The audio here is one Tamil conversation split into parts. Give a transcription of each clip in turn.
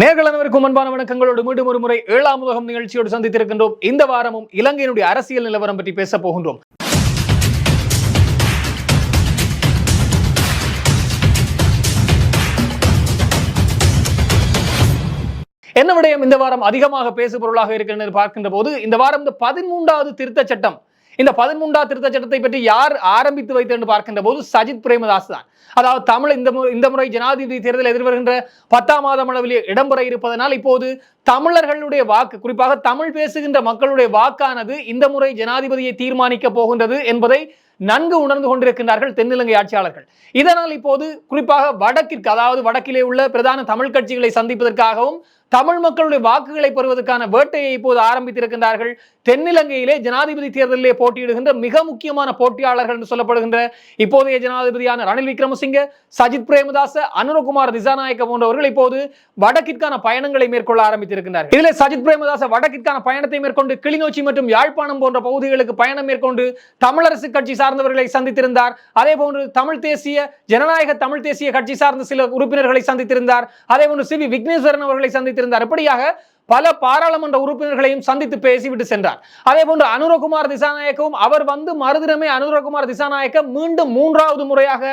நேர்கள் அனைவருக்கும் அன்பான வணக்கங்களோடு மீண்டும் ஒரு முறை ஏழாம் உலகம் நிகழ்ச்சியோடு சந்தித்திருக்கின்றோம். இந்த வாரமும் இலங்கையினுடைய அரசியல் நிலவரம் பற்றி பேசப் போகின்றோம். என்ன விடயம்? இந்த வாரம் அதிகமாக பேசு பொருளாக இருக்கின்றது பார்க்கின்ற போது இந்த வாரம் இந்த பதிமூன்றாவது திருத்த சட்டம் இந்த பதிமூன்றாம் திருத்த சட்டத்தை பற்றி யார் ஆரம்பித்து வைத்து என்று பார்க்கின்ற போது சஜித் பிரேமதாஸ் தான். அதாவது தமிழ் இந்த இந்த முறை ஜனாதிபதி தேர்தல் எதிர்வருகின்ற பத்தாம் மாதம் அளவில் இடம்பெற இருப்பதனால் இப்போது தமிழர்களுடைய வாக்கு குறிப்பாக தமிழ் பேசுகின்ற மக்களுடைய வாக்கானது இந்த முறை ஜனாதிபதியை தீர்மானிக்க போகின்றது என்பதை நன்கு உணர்ந்து கொண்டிருக்கின்றார்கள் தென்னிலங்கை ஆட்சியாளர்கள். இதனால் இப்போது குறிப்பாக வடக்கிற்கு அதாவது வடக்கிலே உள்ள பிரதான தமிழ் கட்சிகளை சந்திப்பதற்காகவும் தமிழ் மக்களுடைய வாக்குகளை பெறுவதற்கான வேட்டையை இப்போது ஆரம்பித்திருக்கின்றார்கள் தென்னிலங்கையிலே ஜனாதிபதி தேர்தலிலே போட்டியிடுகின்ற மிக முக்கியமான போட்டியாளர்கள் என்று சொல்லப்படுகின்ற இப்போதைய ஜனாதிபதியான ரணில் விக்ரமசிங்க சஜித் பிரேமதாச அனுரகுமார் திசாநாயக்க போன்றவர்கள் இப்போது வடக்கிற்கான பயணங்களை மேற்கொள்ள ஆரம்பித்திருக்கின்றார்கள். இதிலே சஜித் பிரேமதாச வடக்கிற்கான பயணத்தை மேற்கொண்டு கிளிநொச்சி மற்றும் யாழ்ப்பாணம் போன்ற பகுதிகளுக்கு பயணம் மேற்கொண்டு தமிழரசு கட்சி சார்ந்தவர்களை சந்தித்திருந்தார். அதே போன்று தமிழ் தேசிய ஜனநாயக தமிழ் தேசிய கட்சி சார்ந்த சில உறுப்பினர்களை சந்தித்திருந்தார். அதே போன்று சி வி விக்னேஸ்வரன் அவர்களை சந்தித்திருந்தார். இப்படியாக பல பாராளுமன்ற உறுப்பினர்களையும் சந்தித்து பேசிவிட்டு சென்றார். அதே போன்று அனுரகுமார் திசாநாயக்கவும் அவர் வந்து மறுதினமே அனுரகுமார் திசாநாயக்க மீண்டும் மூன்றாவது முறையாக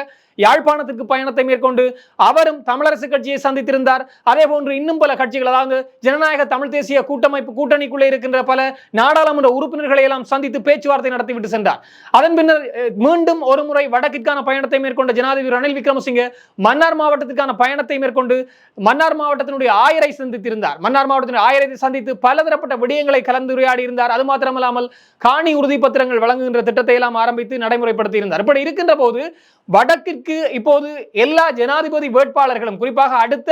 யாழ்ப்பாணத்திற்கு பயணத்தை மேற்கொண்டு அவரும் தமிழரசு கட்சியை சந்தித்திருந்தார். அதே போன்று இன்னும் பல கட்சிகள் அதாவது ஜனநாயக தமிழ் தேசிய கூட்டமைப்பு கூட்டணிக்குள்ளே இருக்கின்ற பல நாடாளுமன்ற உறுப்பினர்களை எல்லாம் சந்தித்து பேச்சுவார்த்தை நடத்திவிட்டு சென்றார். அதன் பின்னர் மீண்டும் ஒரு முறை வடக்கிற்கான பயணத்தை மேற்கொண்ட ஜனாதிபதி ரணில் விக்ரமசிங்கே மன்னார் மாவட்டத்திற்கான பயணத்தை மேற்கொண்டு மன்னார் மாவட்டத்தினுடைய ஆயரை சந்தித்திருந்தார். மன்னார் மாவட்டத்தினுடைய ஆயரை சந்தித்து பலதரப்பட்ட விடயங்களை கலந்துரையாடி இருந்தார். அது மாத்திரமல்லாமல் காணி உறுதி பத்திரங்கள் வழங்குகின்ற திட்டத்தை எல்லாம் ஆரம்பித்து நடைமுறைப்படுத்தி இருந்தார். இப்படி இருக்கின்ற போது வடக்கிற்கு இப்போது எல்லா ஜனாதிபதி வேட்பாளர்களும் குறிப்பாக அடுத்த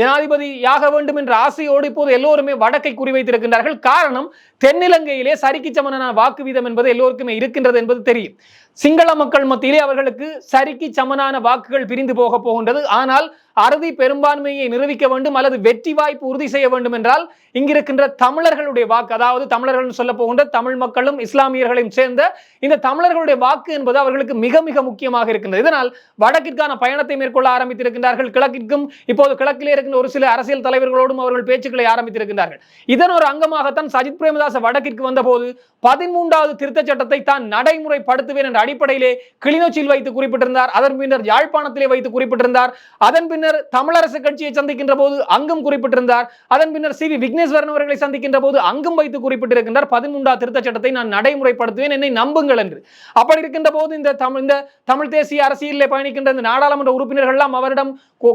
ஜனாதிபதியாக வேண்டும் என்ற ஆசையோடு இப்போது எல்லோருமே வடக்கை குறிவைத்திருக்கின்றார்கள். காரணம் தென்னிலங்கையிலே சரிக்கு சமனான வாக்கு வீதம் என்பது எல்லோருக்குமே இருக்கின்றது என்பது தெரியும். சிங்கள மக்கள் மத்தியிலே அவர்களுக்கு சரிக்கு சமனான வாக்குகள் பிரிந்து போக போகின்றது. ஆனால் அறுதி பெரும்பான்மையை நிரூபிக்க வேண்டும் அல்லது வெற்றி வாய்ப்பு உறுதி செய்ய வேண்டும் என்றால் இங்கிருக்கின்ற தமிழர்களுடைய வாக்கு அதாவது தமிழர்கள் சொல்ல போகின்ற தமிழ் மக்களும் இஸ்லாமியர்களையும் சேர்ந்த இந்த தமிழர்களுடைய வாக்கு என்பது அவர்களுக்கு மிக மிக முக்கியமாக இருக்கின்றது. இதனால் வடக்கிற்கான பயணத்தை மேற்கொள்ள ஆரம்பித்திருக்கின்றார்கள். கிழக்கிற்கும் இப்போது கிழக்கிலே இருக்கின்ற ஒரு சில அரசியல் தலைவர்களோடும் அவர்கள் பேச்சுக்களை ஆரம்பித்திருக்கின்றார்கள். இதன் ஒரு அங்கமாகத்தான் சஜித் பிரேமதாச வடக்கிற்கு வந்தபோது பதிமூன்றாவது திருத்த சட்டத்தை தான் நடைமுறைப்படுத்துவேன் என்ற அடிப்படையிலே கிளிநொச்சியில் வைத்து குறிப்பிட்டிருந்தார். அதன் பின்னர் யாழ்ப்பாணத்திலே வைத்து குறிப்பிட்டிருந்தார். அதன் பின்னர் தமிழரசு கட்சியை சந்திக்கின்ற போது அங்கும் குறிப்பிட்டிருந்தார். அதன் பின்னர் சி வி விக்னேஸ்வரன் அவர்களை சந்திக்கின்ற போது அங்கும் வைத்து குறிப்பிட்டிருக்கின்றார். பதிமூன்றாம் திருத்த சட்டத்தை நான் நடைமுறைப்படுத்துவேன் என்னை நம்புங்கள் என்று. அப்படி இருக்கின்ற போது இந்த தமிழ் இந்த தமிழ் தேசிய அரசியலிலே பயணிக்கின்ற இந்த நாடாளுமன்ற உறுப்பினர்கள்லாம் அவரிடம்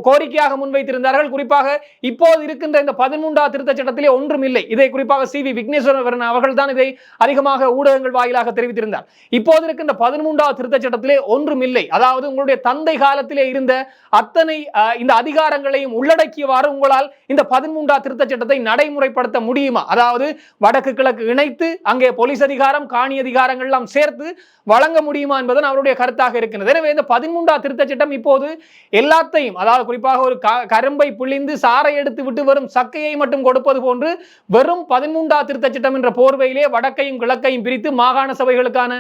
கோரிக்கையாக முன்வைத்திருந்தார்கள். குறிப்பாக இப்போது இருக்கின்ற இந்த பதிமூன்றாம் திருத்த சட்டத்திலே ஒன்றும் இல்லை. இதை குறிப்பாக சி வி விக்னேஸ்வரன் அவர்கள் தான் இதை அதிகமாக ஊடகங்கள் வாயிலாக தெரிவித்திருந்தார். இப்போது இருக்கின்ற பதிமூன்றாவது திருத்தச் சட்டத்திலே ஒன்றும் இல்லை அதாவது உங்களுடைய தந்தை காலத்திலே இருந்த அத்தனை இந்த அதிகாரங்களையும் உள்ளடக்கியவாறு உங்களால் இந்த பதிமூன்றாவது திருத்த சட்டத்தை நடைமுறைப்படுத்த முடியுமா? அதாவது வடக்கு கிழக்கு இணைத்து அங்கே போலீஸ் அதிகாரம் காணி அதிகாரங்கள் எல்லாம் சேர்த்து வழங்க முடியுமா என்பதன் அவருடைய கருத்தாக இருக்கின்றது எனவே இந்த பதிமூன்றாவது திருத்த சட்டம் இப்போது எல்லாத்தையும் அதாவது குறிப்பாக ஒரு கரும்பை பிழிந்து சாறை எடுத்து விட்டு வரும் சக்கையை மட்டும் கொடுப்பது போன்று வெறும் பதிமூன்றாவது திருத்த சட்டம் என்ற போர்வையிலே வடக்கையும் கிழக்கையும் பிரித்து மாகாண சபைகளுக்கான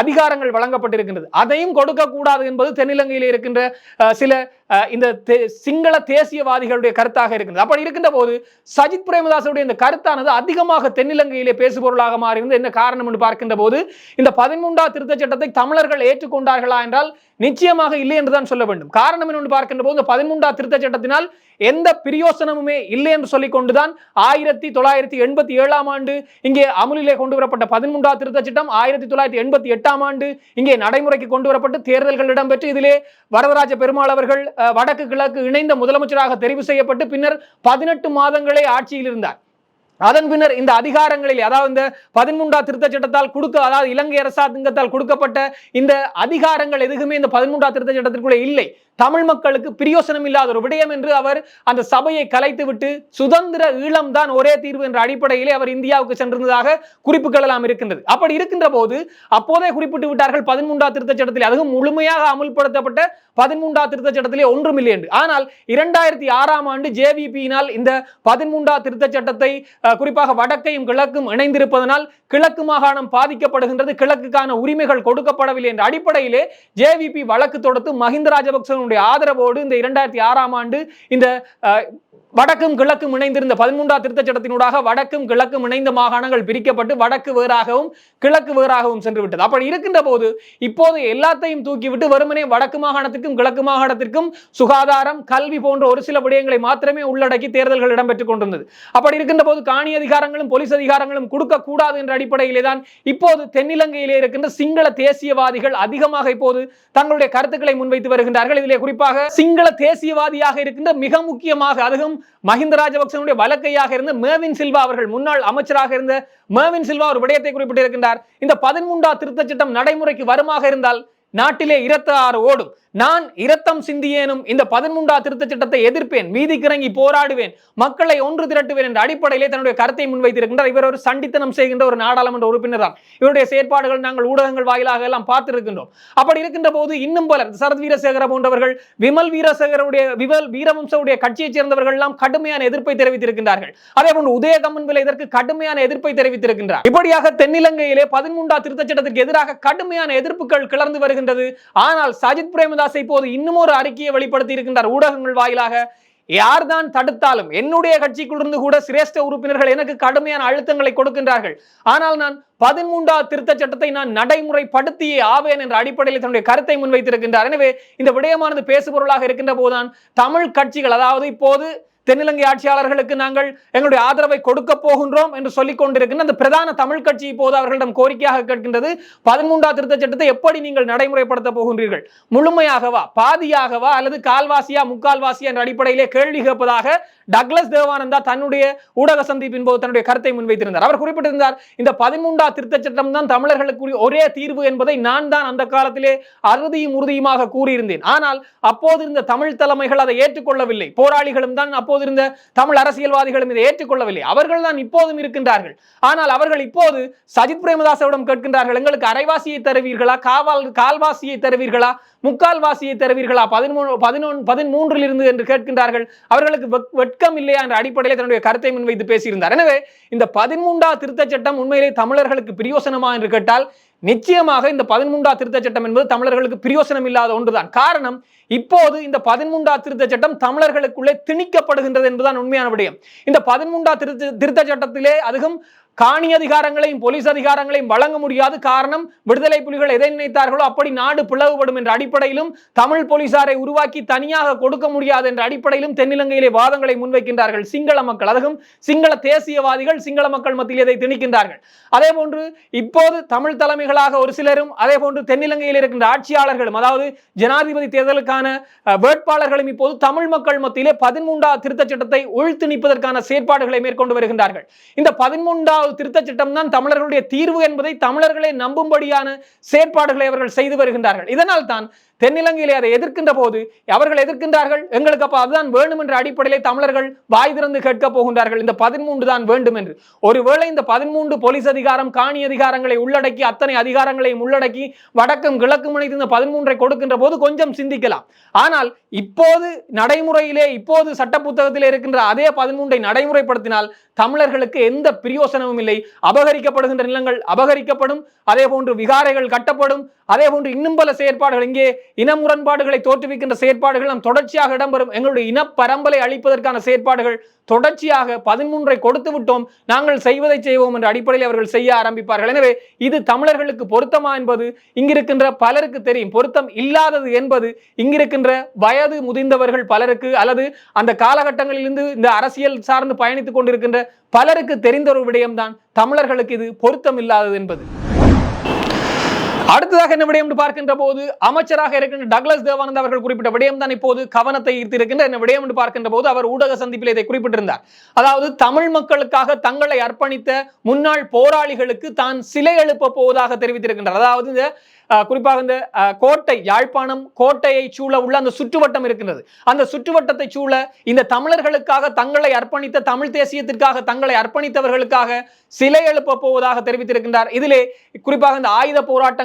அதிகாரங்கள் வழங்கப்பட்டிருக்கின்றது. அதையும் கொடுக்கக்கூடாது என்பது தென்னிலங்கையில் இருக்கின்ற சில இந்த தே- சிங்கள தேசியவாதிகளுடைய கருத்தாக இருக்கின்றது அப்படி இருக்கின்ற போது சஜித் பிரேமதாசனுடைய இந்த கருத்தானது அதிகமாக தென்னிலங்கையிலே பேசுபொருளாக மாறியிருந்தது என்ன காரணம் என்று பார்க்கின்ற போது இந்த பதிமூன்றாம் திருத்தச் சட்டத்தை தமிழர்கள் ஏற்றுக்கொண்டார்களா என்றால் நிச்சயமாக இல்லை என்றுதான் சொல்ல வேண்டும். காரணம் என்னொன்று பார்க்கின்ற போது இந்த பதிமூன்றாம் திருத்தச் சட்டத்தினால் எந்த பிரயோசனமுமே இல்லை என்று சொல்லிக் கொண்டுதான் ஆயிரத்தி தொள்ளாயிரத்தி எண்பத்தி ஏழாம் ஆண்டு இங்கே அமுலிலே கொண்டு வரப்பட்ட பதிமூன்றாம் திருத்தச் சட்டம் ஆயிரத்தி தொள்ளாயிரத்தி எண்பத்தி எட்டாம் ஆண்டு இங்கே நடைமுறைக்கு கொண்டு வரப்பட்டு தேர்தல்கள் இடம்பெற்று இதிலே வரதராஜ பெருமாள் அவர்கள் வடக்கு கிழக்கு இணைந்த முதலமைச்சராக தெரிவு செய்யப்பட்டு பின்னர் பதினெட்டு மாதங்களே ஆட்சியில் இருந்தார். அதன் பின்னர் இந்த அதிகாரங்களில் அதாவது இந்த பதிமூன்றாம் திருத்தச் சட்டத்தால் கொடுக்க அதாவது இலங்கை அரசாங்கத்தால் கொடுக்கப்பட்ட இந்த அதிகாரங்கள் எதுவுமே இந்த பதிமூன்றாம் திருத்த சட்டத்திற்குள்ளே இல்லை. தமிழ் மக்களுக்கு பிரியோசனம் இல்லாத ஒரு விடயம் என்று அவர் அந்த சபையை கலைத்துவிட்டு சுதந்திர ஈழம் தான் ஒரே தீர்வு என்ற அடிப்படையிலே அவர் இந்தியாவுக்கு சென்றிருந்ததாக குறிப்புகளெல்லாம் இருக்கின்றது. அப்படி இருக்கின்ற போது அப்போதே குறிப்பிட்டு விட்டார்கள் பதிமூன்றாம் திருத்த சட்டத்தில். அதுவும் முழுமையாக அமுல்படுத்தப்பட்ட பதிமூன்றாம் திருத்த சட்டத்திலே ஒன்றும் இல்லை என்று. ஆனால் இரண்டாயிரத்தி ஆறாம் ஆண்டு ஜேவிபியினால் இந்த பதிமூன்றாம் திருத்தச் சட்டத்தை குறிப்பாக வடக்கையும் கிழக்கும் இணைந்திருப்பதனால் கிழக்கு மாகாணம் பாதிக்கப்படுகின்றது. கிழக்குக்கான உரிமைகள் கொடுக்கப்படவில்லை என்ற அடிப்படையிலே ஜேவிபி வழக்கு தொடுத்து மஹிந்த ராஜபக்சனுடைய ஆதரவோடு இந்த இரண்டாயிரத்தி ஆறாம் ஆண்டு இந்த அஹ், வடக்கும் கிழக்கும் இணைந்திருந்த பதிமூன்றாம் திருத்தச் சட்டத்தினூடாக வடக்கும் கிழக்கும் இணைந்த மாகாணங்கள் பிரிக்கப்பட்டு வடக்கு வேறாகவும் கிழக்கு வேறாகவும் சென்று விட்டது அப்படி இருக்கின்ற போது இப்போது எல்லாத்தையும் தூக்கிவிட்டு வெறுமனே வடக்கு மாகாணத்திற்கும் கிழக்கு மாகாணத்திற்கும் சுகாதாரம் கல்வி போன்ற ஒரு சில விடயங்களை மாத்திரமே உள்ளடக்கி தேர்தல்கள் இடம்பெற்றுக் கொண்டிருந்தது. அப்படி இருக்கின்ற போது காணி அதிகாரங்களும் போலீஸ் அதிகாரங்களும் கொடுக்க கூடாது என்ற அடிப்படையிலே தான் இப்போது தென்னிலங்கையிலே இருக்கின்ற சிங்கள தேசியவாதிகள் அதிகமாக இப்போது தங்களுடைய கருத்துக்களை முன்வைத்து வருகின்றார்கள். இதிலே குறிப்பாக சிங்கள தேசியவாதியாக இருக்கின்ற மிக முக்கியமாக அதுவும் மஹிந்த ராஜபக்சனுடைய வழக்கையாக இருந்த மேவின் சில்வா அவர்கள் முன்னாள் அமைச்சராக இருந்த மேவின் சில்வா ஒரு விடயத்தை குறிப்பிட்டிருக்கின்றார். இந்த பதிமூன்றாம் திருத்தச் சட்டம் நடைமுறைக்கு வருமாக இருந்தால் நாட்டிலே இருபத்தி ஆறு ஓடும். நான் இரத்தம் சிந்தியேனும் இந்த பதிமூன்றா திருத்த சட்டத்தை எதிர்ப்பேன் வீதிக்கிறங்கி போராடுவேன் மக்களை ஒன்று திரட்டுவேன் என்ற அடிப்படையிலே தன்னுடைய கருத்தை முன்வைத்திருக்கின்றார். இவர் ஒரு சண்டித்தனம் செய்கின்ற ஒரு நாடாளுமன்ற உறுப்பினர் தான் இவருடைய செயற்பாடுகள் நாங்கள் ஊடகங்கள் வாயிலாக எல்லாம் பார்த்திருக்கின்றோம். அப்படி இருக்கின்ற போது இன்னும் பலர் சரத் வீரசேகர போன்றவர்கள் விமல் வீரசேகருடைய விமல் வீரவம்சவுடைய கட்சியைச் சேர்ந்தவர்கள் எல்லாம் கடுமையான எதிர்ப்பை தெரிவித்திருக்கின்றார்கள். அதே போன்று உதயகம்மன் விலை இதற்கு கடுமையான எதிர்ப்பை தெரிவித்திருக்கின்றார். இப்படியாக தென்னிலங்கையிலே பதிமூன்றா திருத்த சட்டத்திற்கு எதிராக கடுமையான எதிர்ப்புகள் கிளர்ந்து வருகின்றது. ஆனால் சஜித் ராமதாஸ் இப்போது இன்னும் ஒரு அறிக்கையை வெளிப்படுத்தி இருக்கின்றார் ஊடகங்கள் வாயிலாக. யார்தான் தடுத்தாலும் என்னுடைய கட்சிக்குள்ளிருந்து கூட சிரேஷ்ட உறுப்பினர்கள் எனக்கு கடுமையான அழுத்தங்களை கொடுக்கின்றார்கள். ஆனால் நான் பதிமூன்றாவது திருத்த சட்டத்தை நான் நடைமுறைப்படுத்தியே ஆவேன் என்ற அடிப்படையில் தன்னுடைய கருத்தை முன்வைத்திருக்கின்றார். எனவே இந்த விடயமானது பேசுபொருளாக இருக்கின்ற போதுதான் தமிழ் கட்சிகள் அதாவது இப்போது தென்னிலங்கை ஆட்சியாளர்களுக்கு நாங்கள் எங்களுடைய ஆதரவை கொடுக்க போகின்றோம் என்று சொல்லிக் கொண்டிருக்கின்ற அந்த பிரதான தமிழ் கட்சி இப்போது அவர்களிடம் கோரிக்கையாக கேட்கின்றது. பதிமூன்றாம் திருத்த சட்டத்தை எப்படி நீங்கள் நடைமுறைப்படுத்த போகின்றீர்கள்? முழுமையாகவா? பாதியாகவா? அல்லது கால்வாசியா முக்கால்வாசியா என்ற அடிப்படையிலே கேள்வி கேட்பதாக டக்ளஸ் தேவானந்தா தன்னுடைய ஊடக சந்திப்பின் போது தன்னுடைய கருத்தை முன்வைத்திருந்தார். அவர் குறிப்பிட்டிருந்தார் இந்த பதிமூன்றா திருத்த சட்டம் தான் தமிழர்களுக்கு ஒரே தீர்வு என்பதை நான் தான் அந்த காலத்திலே அறுதியும் உறுதியுமாக கூறியிருந்தேன். ஆனால் அப்போது இருந்த தமிழ் தலைமைகள் அதை ஏற்றுக்கொள்ளவில்லை. போராளிகளும் தான் அப்போது இருந்த தமிழ் அரசியல்வாதிகளும் இதை ஏற்றுக்கொள்ளவில்லை. அவர்கள் தான் இப்போதும் இருக்கின்றார்கள். ஆனால் அவர்கள் இப்போது சஜித் பிரேமதாசவிடம் கேட்கின்றார்கள் எங்களுக்கு அரைவாசியை தருவீர்களா? காவால் கால்வாசியை தருவீர்களா? முக்கால்வாசியை தருவீர்களா? பதிமூணு பதினொன்று பதிமூன்றில் இருந்து என்று கேட்கின்றார்கள். அவர்களுக்கு வெட்கம் இல்லையா என்ற அடிப்படையில் தன்னுடைய கருத்தை முன்வைத்து பேசியிருந்தார். எனவே இந்த பதிமூன்றாவது திருத்த சட்டம் உண்மையிலே தமிழர்களுக்கு பிரியோசனமா என்று கேட்டால் நிச்சயமாக இந்த பதிமூன்றா திருத்த சட்டம் என்பது தமிழர்களுக்கு பிரியோசனம் இல்லாத ஒன்றுதான். காரணம் இப்போது இந்த பதிமூன்றா திருத்த சட்டம் தமிழர்களுக்குள்ளே திணிக்கப்படுகின்றது என்பதுதான் உண்மையான விடயம். இந்த பதிமூன்றா திருத்த திருத்த சட்டத்திலே அதுவும் காணி அதிகாரங்களையும் போலீஸ் அதிகாரங்களையும் வழங்க முடியாது. காரணம் விடுதலை புலிகள் எதை நினைத்தார்களோ அப்படி நாடு பிளவுபடும் என்ற அடிப்படையிலும் தமிழ் போலீசாரை உருவாக்கி தனியாக கொடுக்க முடியாது என்ற அடிப்படையிலும் தென்னிலங்கையிலே வாதங்களை முன்வைக்கின்றார்கள் சிங்கள மக்கள். அதுவும் சிங்கள தேசியவாதிகள் சிங்கள மக்கள் மத்தியில் இதை திணிக்கின்றார்கள். அதே போன்று இப்போது தமிழ் தலைமைகளாக ஒரு சிலரும் அதே போன்று தென்னிலங்கையில் இருக்கின்ற ஆட்சியாளர்களும் அதாவது ஜனாதிபதி தேர்தலுக்கான வேட்பாளர்களும் இப்போது தமிழ் மக்கள் மத்தியிலே பதிமூன்றாவது திருத்தச் சட்டத்தை உள்திணிப்பதற்கான செயற்பாடுகளை மேற்கொண்டு வருகின்றார்கள். இந்த பதிமூன்றாவது திருத்த சட்டம் தான் தமிழர்களுடைய தீர்வு என்பதை தமிழர்களை நம்பும்படியான செயற்பாடுகளை அவர்கள் செய்து வருகின்றார்கள். இதனால் தான் தென்னிலங்கையிலே அதை எதிர்க்கின்ற போது அவர்கள் எதிர்க்கின்றார்கள். எங்களுக்கு அப்போ அதுதான் வேண்டும் என்ற அடிப்படையிலே தமிழர்கள் வாய் திறந்து கேட்க போகின்றார்கள். இந்த பதிமூன்று தான் வேண்டும் என்று. ஒருவேளை இந்த பதிமூன்று போலீஸ் அதிகாரம் காணி அதிகாரங்களை உள்ளடக்கி அத்தனை அதிகாரங்களையும் உள்ளடக்கி வடக்கும் கிழக்கும் இணைத்து இந்த பதிமூன்றை கொடுக்கின்ற போது கொஞ்சம் சிந்திக்கலாம். ஆனால் இப்போது நடைமுறையிலே இப்போது சட்ட புத்தகத்திலே இருக்கின்ற அதே பதிமூன்றை நடைமுறைப்படுத்தினால் தமிழர்களுக்கு எந்த பிரயோசனமும் இல்லை. அபகரிக்கப்படுகின்ற நிலங்கள் அபகரிக்கப்படும். அதே போன்று விகாரைகள் கட்டப்படும். அதே போன்று இன்னும் பல செயற்பாடுகள் இங்கே இன முரண்பாடுகளை தோற்றுவிக்கின்ற செயற்பாடுகள் நம் தொடர்ச்சியாக இடம்பெறும். எங்களுடைய இன பரம்பலை அழிப்பதற்கான செயற்பாடுகள் தொடர்ச்சியாக பதிமூன்றை கொடுத்து விட்டோம். நாங்கள் செய்வதை செய்வோம் என்ற அடிப்படையில் அவர்கள் செய்ய ஆரம்பிப்பார்கள். எனவே இது தமிழர்களுக்கு பொருத்தமா என்பது இங்கிருக்கின்ற பலருக்கு தெரியும். பொருத்தம் இல்லாதது என்பது இங்கிருக்கின்ற வயது முதிர்ந்தவர்கள் பலருக்கு அல்லது அந்த காலகட்டங்களிலிருந்து இந்த அரசியல் சார்ந்து பயணித்துக் கொண்டிருக்கின்ற பலருக்கு தெரிந்த ஒரு விடயம்தான் தமிழர்களுக்கு இது பொருத்தம் இல்லாதது என்பது. அடுத்ததாக என்ன விடயம் என்று பார்க்கின்ற போது அமைச்சராக இருக்கின்ற டக்ளஸ் தேவானந்த் அவர்கள் குறிப்பிட்ட விடயம் தான் இப்போது கவனத்தை ஈர்த்திருக்கின்ற என்ன விடயம் என்று பார்க்கின்ற போது அவர் ஊடக சந்திப்பில் இதை குறிப்பிட்டிருந்தார். அதாவது தமிழ் மக்களுக்காக தங்களை அர்ப்பணித்த முன்னாள் போராளிகளுக்கு தான் சிலை எழுப்ப போவதாக தெரிவித்திருக்கின்றார். அதாவது இந்த குறிப்பாக இந்த கோட்டை யாழ்ப்பாணம் கோட்டையை சூழ உள்ள அந்த சுற்றுவட்டம் இருக்கின்றது. அந்த சுற்றுவட்டத்தை சூழ இந்த தமிழர்களுக்காக தங்களை அர்ப்பணித்த தமிழ் தேசியத்திற்காக தங்களை அர்ப்பணித்தவர்களுக்காக சிலை எழுப்ப போவதாக தெரிவித்திருக்கின்றார். இதிலே குறிப்பாக இந்த ஆயுத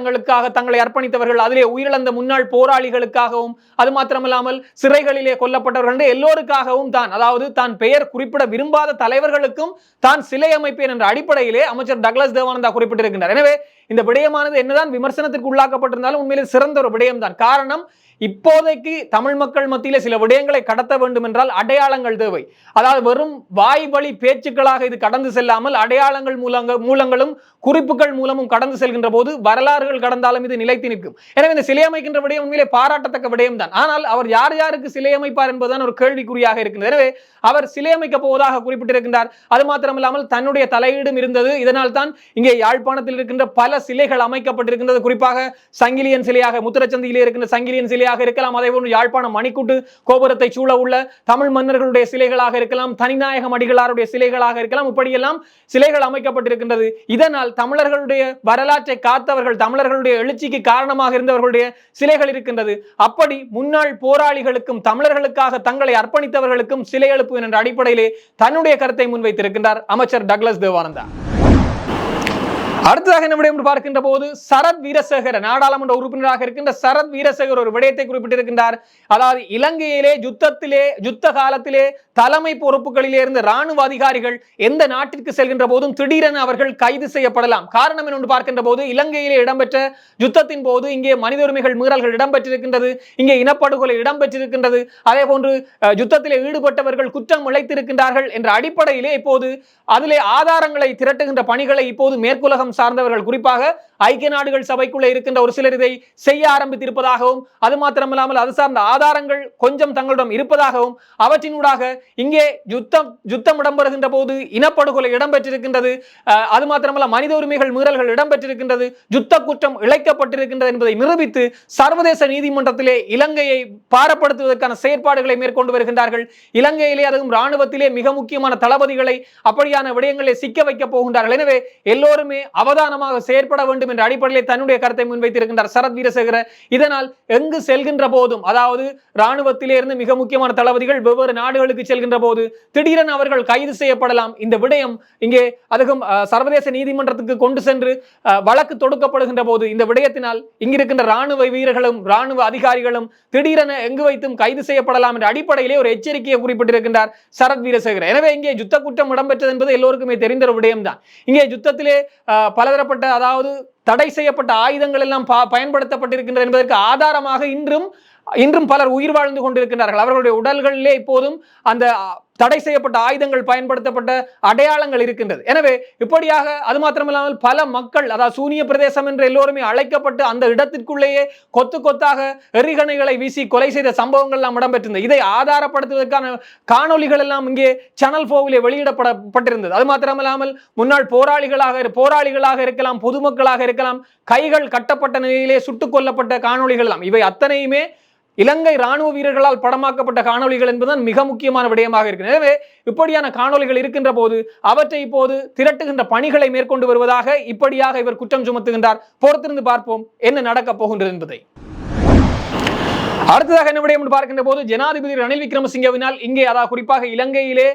போராட்டங்களுக்காக தங்களை அர்ப்பணித்தவர்கள் அதிலே உயிரிழந்த முன்னாள் போராளிகளுக்காகவும் அது மாத்திரமல்லாமல் சிறைகளிலே கொல்லப்பட்டவர்கள் எல்லோருக்காகவும் தான் அதாவது தான் பெயர் குறிப்பிட விரும்பாத தலைவர்களுக்கும் தான் சிலை அமைப்பேன் என்ற அடிப்படையிலே அமைச்சர் டக்ளஸ் தேவானந்தா குறிப்பிட்டிருக்கின்றார். எனவே இந்த விடயமானது என்னதான் விமர்சனத்திற்கு உள்ளாக்கப்பட்டிருந்தாலும் உண்மையில் சிறந்த ஒரு விடயம் தான். காரணம் இப்போதைக்கு தமிழ் மக்கள் மத்தியில சில விடயங்களை கடத்த வேண்டும் என்றால் அடையாளங்கள் தேவை. அதாவது வெறும் வாய் வழி பேச்சுக்களாக இது கடந்து செல்லாமல் அடையாளங்கள் மூலங்க மூலங்களும் குறிப்புகள் மூலமும் கடந்து செல்கின்ற போது வரலாறுகள் கடந்தாலும் இது நிலைத்து நிற்கும். எனவே இந்த சிலை அமைக்கின்ற விடயம் உண்மையிலே பாராட்டத்தக்க விடயம் தான். ஆனால் அவர் யார் யாருக்கு சிலை அமைப்பார் என்பதுதான் ஒரு கேள்விக்குறியாக இருக்கின்றது. எனவே அவர் சிலை அமைக்க போவதாக குறிப்பிட்டிருக்கின்றார். அது மாத்திரமில்லாமல் தன்னுடைய தலையீடும் இருந்தது. இதனால் தான் இங்கே யாழ்ப்பாணத்தில் இருக்கின்ற பல சிலைகள் அமைக்கப்பட்டிருக்கின்றது. குறிப்பாக சங்கிலியன் சிலையாக முத்திரச்சந்தியிலே இருக்கின்ற சங்கிலியன் சிலையாக இருக்கலாம். அதே போன்று யாழ்ப்பாணம் மணிக்கூட்டு கோபுரத்தை சூழ உள்ள தமிழ் மன்னர்களுடைய சிலைகளாக இருக்கலாம். தனிநாயகம் அடிகளாருடைய சிலைகளாக இருக்கலாம். இப்படியெல்லாம் சிலைகள் அமைக்கப்பட்டிருக்கின்றது. இதனால் தமிழர்களுடைய வரலாற்றை காத்தவர்கள் தமிழர்களுடைய எழுச்சிக்கு காரணமாக இருந்தவர்களுடைய சிலைகள் இருக்கின்றது. அப்படி முன்னாள் போராளிகளுக்கும் தமிழர்களுக்காக தங்களை அர்ப்பணித்தவர்களுக்கும் சிலை எழுப்புவேன் என்ற அடிப்படையிலே தன்னுடைய கருத்தை முன்வைத்திருக்கின்றார் அமைச்சர் டக்ளஸ் தேவானந்தா. அடுத்ததாக என்ன பார்க்கின்ற போது சரத் வீரசேகர நாடாளுமன்ற உறுப்பினராக இருக்கின்ற சரத் வீரசேகர் ஒரு விடயத்தை குறிப்பிட்டிருக்கின்றார். அதாவது இலங்கையிலே யுத்தத்திலே யுத்த காலத்திலே தலைமை பொறுப்புகளிலே இருந்த ராணுவ அதிகாரிகள் எந்த நாட்டிற்கு செல்கின்ற போதும் திடீரென அவர்கள் கைது செய்யப்படலாம். காரணம் என்று பார்க்கின்ற போது இலங்கையிலே இடம்பெற்ற யுத்தத்தின் போது இங்கே மனித உரிமைகள் மீறல்கள் இடம்பெற்றிருக்கின்றது இங்கே இனப்படுகொலை இடம்பெற்றிருக்கின்றது அதே போன்று யுத்தத்திலே ஈடுபட்டவர்கள் குற்றம் இழைத்திருக்கின்றார்கள் என்ற அடிப்படையிலே இப்போது அதிலே ஆதாரங்களை திரட்டுகின்ற பணிகளை இப்போது மேற்குலகம் சார்ந்தவர்கள். குறிப்பாக ஐக்கிய நாடுகள் சபைக்குள்ள இருக்கின்ற ஒரு சிலர் இதை செய்ய ஆரம்பித்திருப்பதாகவும் அது மாத்திரமில்லாமல் அது சார்ந்த ஆதாரங்கள் கொஞ்சம் தங்களிடம் இருப்பதாகவும் அவற்றினூடாக இங்கே யுத்தம் யுத்தம் இடம்பெறுகின்ற போது இனப்படுகொலை இடம்பெற்றிருக்கின்றது. அது மாத்திரமல்ல மனித உரிமைகள் மீறல்கள் இடம்பெற்றிருக்கின்றது. யுத்த குற்றம் இழைக்கப்பட்டிருக்கின்றது என்பதை நிரூபித்து சர்வதேச நீதிமன்றத்திலே இலங்கையை பாரப்படுத்துவதற்கான செயற்பாடுகளை மேற்கொண்டு வருகின்றார்கள். இலங்கையிலே அதுவும் ராணுவத்திலே மிக முக்கியமான தளபதிகளை அப்படியான விடயங்களை சிக்க வைக்க போகின்றார்கள். எனவே எல்லோருமே அவதானமாக செயற்பட வேண்டும் என்ற அடிப்படையில் தன்னுடைய கருத்தை முன்வைத்திருக்கின்றார் சரத் வீரசேகர. இதனால் எங்கு செல்கின்ற போதும் அதாவது ராணுவத்திலே இருந்து மிக முக்கியமான தளபதிகள் வெவ்வேறு நாடுகளுக்கு செல்கின்ற போது திடீரென அவர்கள் கைது செய்யப்படலாம். இந்த விடயம் இங்கே அதுக்கும் சர்வதேச நீதிமன்றத்துக்கு கொண்டு சென்று வழக்கு தொடுக்கப்படுகின்ற போது இந்த விடயத்தினால் இங்கிருக்கின்ற ராணுவ வீரர்களும் ராணுவ அதிகாரிகளும் திடீரென எங்கு வைத்தும் கைது செய்யப்படலாம் என்ற அடிப்படையிலே ஒரு எச்சரிக்கையை குறிப்பிட்டிருக்கின்றார் சரத் வீரசேகர. எனவே இங்கே யுத்த குற்றம் இடம்பெற்றது என்பது எல்லோருக்குமே தெரிந்த ஒரு விடயம்தான். இங்கே யுத்தத்திலே பலதரப்பட்ட அதாவது தடை செய்யப்பட்ட ஆயுதங்கள் எல்லாம் பா- பயன்படுத்தப்பட்டிருக்கின்றது என்பதற்கு ஆதாரமாக இன்றும் இன்றும் பலர் உயிர் வாழ்ந்து கொண்டிருக்கிறார்கள் அவர்களுடைய உடல்களிலே இப்போதும் அந்த தடை செய்யப்பட்ட ஆயுதங்கள் பயன்படுத்தப்பட்ட அடையாளங்கள் இருக்கின்றது. எனவே இப்படியாக அது மாத்திரமில்லாமல் பல மக்கள் அதாவது சூனிய பிரதேசம் என்று எல்லோருமே அழைக்கப்பட்டு அந்த இடத்திற்குள்ளேயே கொத்து கொத்தாக எரிகணைகளை வீசி கொலை செய்த சம்பவங்கள் எல்லாம் இடம்பெற்றிருந்தது. இதை ஆதாரப்படுத்துவதற்கான காணொலிகள் எல்லாம் இங்கே சேனல் போவிலே வெளியிடப்படப்பட்டிருந்தது. அது மாத்திரமில்லாமல் முன்னாள் போராளிகளாக போராளிகளாக இருக்கலாம் பொதுமக்களாக இருக்கலாம் கைகள் கட்டப்பட்ட நிலையிலே சுட்டுக் கொல்லப்பட்ட காணொளிகள் எல்லாம். இவை அத்தனையுமே இலங்கை ராணுவ வீரர்களால் படமாக்கப்பட்ட காணொளிகள் என்பதுதான் மிக முக்கியமான விடயமாக இருக்கு எனவே இப்படியான காணொளிகள் இருக்கின்ற போது அவற்றை இப்போது திரட்டுகின்ற பணிகளை மேற்கொண்டு வருவதாக இப்படியாக இவர் குற்றம் சுமத்துகின்றார். பொறுத்திருந்து பார்ப்போம் என்ன நடக்கப் போகின்றது என்பதை. அடுத்ததாக என்ன விடயம் பார்க்கின்ற போது ஜனாதிபதி ரணில் விக்ரமசிங்கவினால் இங்கே அதாவது குறிப்பாக இலங்கையிலே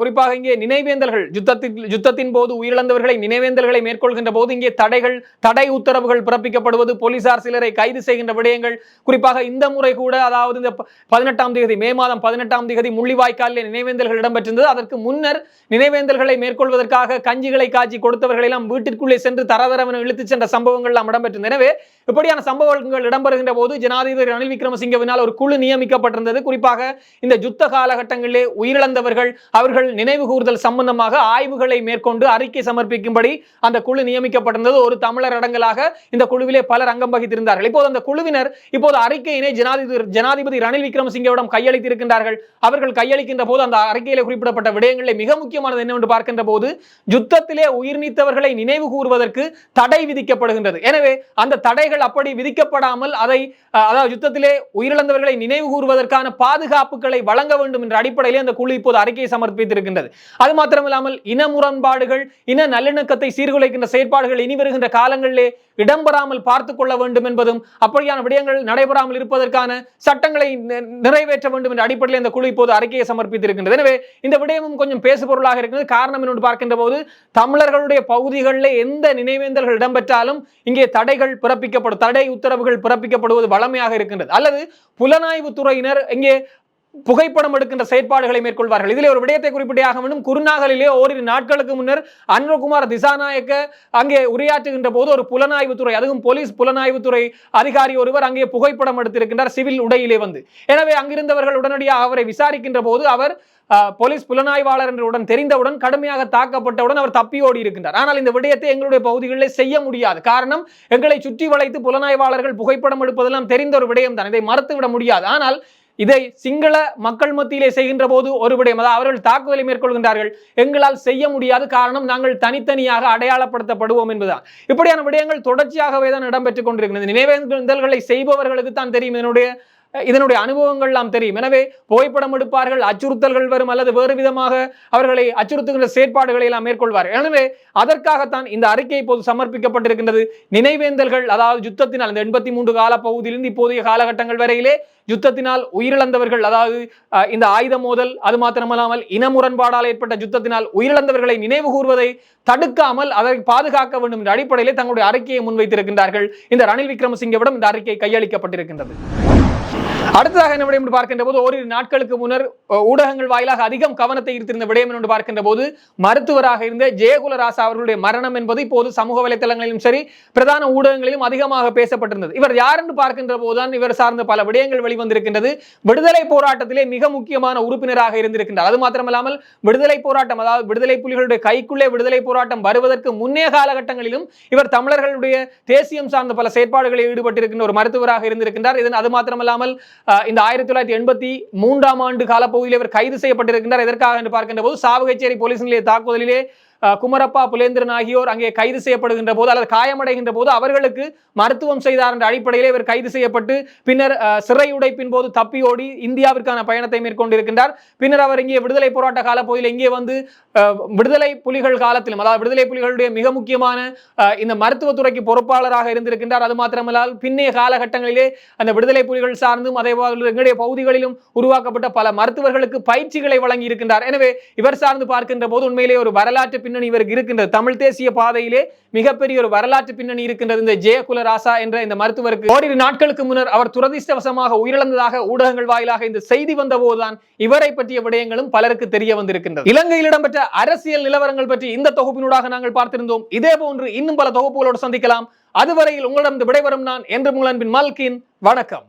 குறிப்பாக இங்கே நினைவேந்தல்கள் யுத்தத்தின் யுத்தத்தின் போது உயிரிழந்தவர்களை நினைவேந்தல்களை மேற்கொள்கின்ற போது இங்கே தடைகள் தடை உத்தரவுகள் பிறப்பிக்கப்படுவது போலீசார் சிலரை கைது செய்கின்ற விடயங்கள். குறிப்பாக இந்த முறை கூட அதாவது இந்த பதினெட்டாம் தேதி மே மாதம் பதினெட்டாம் தேதி முள்ளிவாய்க்காலில் நினைவேந்தல்கள் இடம்பெற்றிருந்தது. அதற்கு முன்னர் நினைவேந்தல்களை மேற்கொள்வதற்காக கஞ்சிகளை காய்ச்சி கொடுத்தவர்களெல்லாம் வீட்டிற்குள்ளே சென்று தரதரவென இழுத்துச் சென்ற சம்பவங்கள் எல்லாம் இடம்பெற்றிருந்தது. எனவே இப்படியான சம்பவங்கள் இடம்பெறுகின்ற போது ஜனாதிபதி ரணில் விக்ரமசிங்கவினால் ஒரு குழு நியமிக்கப்பட்டிருந்தது. குறிப்பாக இந்த யுத்த காலகட்டங்களிலே உயிரிழந்தவர்கள் அவர்கள் நினைவு கூறுதல் சம்பந்தமாக ஆய்வுகளை மேற்கொண்டு அறிக்கை சமர்ப்பிக்கும்படி அந்த குழு நியமிக்கப்பட்டிருந்தது. ஒரு தமிழர் அடங்கலாக இந்த குழுவிலே பலர் அங்கம் வகித்திருந்தார்கள். இப்போது அந்த குழுவினர் இப்போது அறிக்கையினை ஜனாதிபதி ஜனாதிபதி ரணில் விக்ரமசிங்கவிடம் கையளித்திருக்கின்றார்கள். அவர்கள் கையளிக்கின்ற போது அந்த அறிக்கையில் குறிப்பிடப்பட்ட விடயங்களில் மிக முக்கியமானது என்னவென்று பார்க்கின்ற போது யுத்தத்திலே உயிர் நீத்தவர்களை நினைவு கூறுவதற்கு தடை விதிக்கப்படுகின்றது. எனவே அந்த தடை தடைகள் அப்படி விதிக்கப்படாமல் அதை அதாவது யுத்தத்திலே உயிரிழந்தவர்களை நினைவு கூறுவதற்கான பாதுகாப்புகளை வழங்க வேண்டும் என்ற அடிப்படையிலே அந்த குழு இப்போது அறிக்கையை சமர்ப்பித்திருக்கின்றது. அது மாத்திரமில்லாமல் இன முரண்பாடுகள் இன நல்லிணக்கத்தை சீர்குலைக்கின்ற செயற்பாடுகள் இனி வருகின்ற காலங்களிலே இடம்பெறாமல் பார்த்து கொள்ள வேண்டும் என்பதும் அப்படியான விடயங்கள் நடைபெறாமல் இருப்பதற்கான சட்டங்களை நிறைவேற்ற வேண்டும் என்ற அடிப்படையில் இந்த குழு இப்போது அறிக்கையை சமர்ப்பித்திருக்கின்றது. எனவே இந்த விடயமும் கொஞ்சம் பேசுபொருளாக இருக்கிறது காரணம் என்று பார்க்கின்ற போது தமிழர்களுடைய பகுதிகளில் எந்த நினைவேந்தல்கள் இடம்பெற்றாலும் இங்கே தடைகள் பிறப்பிக்கப்படும் தடை உத்தரவுகள் பிறப்பிக்கப்படுவது வளமையாக இருக்கின்றது. அல்லது புலனாய்வு துறையினர் இங்கே புகைப்படம் எடுக்கின்ற செயற்பாடுகளை மேற்கொள்வார்கள். இதிலே ஒரு விடயத்தை குறிப்பிட்டாக வேண்டும். குருநாகலிலே ஓரிரு நாட்களுக்கு முன்னர் அன்வகுமார் திசாநாயக்க அங்கே உரையாற்றுகின்ற போது ஒரு புலனாய்வுத்துறை அதுவும் போலீஸ் புலனாய்வுத்துறை அதிகாரி ஒருவர் அங்கே புகைப்படம் எடுத்திருக்கின்றார் சிவில் உடையிலே வந்து. எனவே அங்கிருந்தவர்கள் உடனடியாக அவரை விசாரிக்கின்ற போது அவர் அஹ், போலீஸ் புலனாய்வாளர் என்றுடன் தெரிந்தவுடன் கடுமையாக தாக்கப்பட்டவுடன் அவர் தப்பி ஓடி இருக்கின்றார். ஆனால் இந்த விடயத்தை எங்களுடைய பகுதிகளில் செய்ய முடியாது. காரணம் எங்களை சுற்றி வளைத்து புலனாய்வாளர்கள் புகைப்படம் எடுப்பதெல்லாம் தெரிந்த ஒரு விடயம் தான் இதை மறுத்துவிட முடியாது. ஆனால் இதை சிங்கள மக்கள் மத்தியிலே செய்கின்ற போது ஒரு விடயம் அதாவது அவர்கள் தாக்குதலை மேற்கொள்கின்றார்கள். எங்களால் செய்ய முடியாது. காரணம் நாங்கள் தனித்தனியாக அடையாளப்படுத்தப்படுவோம் என்பதுதான். இப்படியான விடயங்கள் தொடர்ச்சியாகவே தான் இடம்பெற்றுக் கொண்டிருக்கிறது நினைவேந்தல்களை செய்பவர்களுக்கு தான் தெரியும். இதனுடைய இதனுடைய அனுபவங்கள் எல்லாம் தெரியும். எனவே புகைப்படம் எடுப்பார்கள் அச்சுறுத்தல்கள் வரும் அல்லது வேறு விதமாக அவர்களை அச்சுறுத்துகின்ற செயற்பாடுகளை எல்லாம் மேற்கொள்வார்கள் எனவே அதற்காகத்தான் இந்த அறிக்கை இப்போது சமர்ப்பிக்கப்பட்டிருக்கின்றது. நினைவேந்தல்கள் அதாவது யுத்தத்தினால் இந்த எண்பத்தி மூன்று கால பகுதியிலிருந்து இப்போதைய காலகட்டங்கள் வரையிலே யுத்தத்தினால் உயிரிழந்தவர்கள் அதாவது அஹ், இந்த ஆயுத மோதல் அது மாத்திரமல்லாமல் இன முரண்பாடால் ஏற்பட்ட யுத்தத்தினால் உயிரிழந்தவர்களை நினைவு கூர்வதை தடுக்காமல் அதை பாதுகாக்க வேண்டும் என்ற அடிப்படையிலே தங்களுடைய அறிக்கையை முன்வைத்திருக்கின்றார்கள். இந்த ரணில் விக்ரமசிங்கவிடம் இந்த அறிக்கை கையளிக்கப்பட்டிருக்கின்றது. அடுத்ததாக என்ன விடயம் பார்க்கின்ற போது ஓரிரு நாட்களுக்கு முன்னர் ஊடகங்கள் வாயிலாக அதிகம் கவனத்தை ஈர்த்திருந்த விடயம் என்று பார்க்கின்ற போது மருத்துவராக இருந்த ஜெயகுலராசா அவர்களுடைய மரணம் என்பது இப்போது சமூக வலைத்தளங்களிலும் சரி பிரதான ஊடகங்களிலும் அதிகமாக பேசப்பட்டிருந்தது. இவர் யார் என்று பார்க்கின்ற போதுதான் இவர் சார்ந்த பல விடயங்கள் வெளிவந்திருக்கின்றது. விடுதலை போராட்டத்திலே மிக முக்கியமான உறுப்பினராக இருந்திருக்கின்றார். அது மாத்திரமல்லாமல் விடுதலை போராட்டம் அதாவது விடுதலை புலிகளுடைய கைக்குள்ளே விடுதலை போராட்டம் வருவதற்கு முன்னே காலகட்டங்களிலும் இவர் தமிழர்களுடைய தேசியம் சார்ந்த பல செயற்பாடுகளில் ஈடுபட்டிருக்கின்ற ஒரு மருத்துவராக இருந்திருக்கின்றார். இதன் அது மாத்திரமல்லாமல் இந்த ஆயிரத்தி தொள்ளாயிரத்தி எண்பத்தி மூன்றாம் ஆண்டு காலப்பகுதியில் இவர் கைது செய்யப்பட்டிருக்கின்றார். எதற்காக என்று பார்க்கின்ற போது சாவகச்சேரி போலீஸ் நிலைய தாக்குதலிலே குமரப்பா புலேந்திரன் ஆகியோர் அங்கே கைது செய்யப்படுகின்ற போது அல்லது காயமடைகின்ற போது அவர்களுக்கு மருத்துவம் செய்தார் என்ற அடிப்படையிலே இவர் கைது செய்யப்பட்டு பின்னர் சிறை உடைப்பின் போது தப்பியோடி இந்தியாவிற்கான பயணத்தை மேற்கொண்டிருக்கின்றார். பின்னர் அவர் இங்கே விடுதலை போராட்ட காலப்பகுதியில் இங்கே வந்து விடுதலை புலிகள் காலத்திலும் அதாவது விடுதலை புலிகளுடைய மிக முக்கியமான அஹ், இந்த மருத்துவத்துறைக்கு பொறுப்பாளராக இருந்திருக்கின்றார். அது மாத்திரமல்லால் பின்னைய காலகட்டங்களிலே அந்த விடுதலை புலிகள் சார்ந்தும் அதே போல எங்களுடைய பகுதிகளிலும் உருவாக்கப்பட்ட பல மருத்துவர்களுக்கு பயிற்சிகளை வழங்கி இருக்கின்றார் எனவே இவர் சார்ந்து பார்க்கின்ற போது உண்மையிலே ஒரு வரலாற்று பின்னணி இவருக்கு இருக்கின்றது. தமிழ் தேசிய பாதையிலே மிகப்பெரிய ஒரு வரலாற்று பின்னணி இருக்கின்றது இந்த ஜெயகுல ராசா என்ற இந்த மருத்துவருக்கு. ஓரிரு நாட்களுக்கு முன்னர் அவர் துரதிருஷ்டவசமாக உயிரிழந்ததாக ஊடகங்கள் வாயிலாக இந்த செய்தி வந்த போதுதான் இவரை பற்றிய விடயங்களும் பலருக்கு தெரிய வந்திருக்கின்றது. இலங்கையில் இடம்பெற்ற அரசியல் நிலவரங்கள் பற்றி இந்த தொகுப்பினூடாக நாங்கள் பார்த்திருந்தோம். இதே போன்று இன்னும் பல தொகுப்புகளோடு சந்திக்கலாம். அதுவரையில் உங்களிடம் விடைபெறும் நான் என்று உங்கள் அன்பின் மல்கின். வணக்கம்.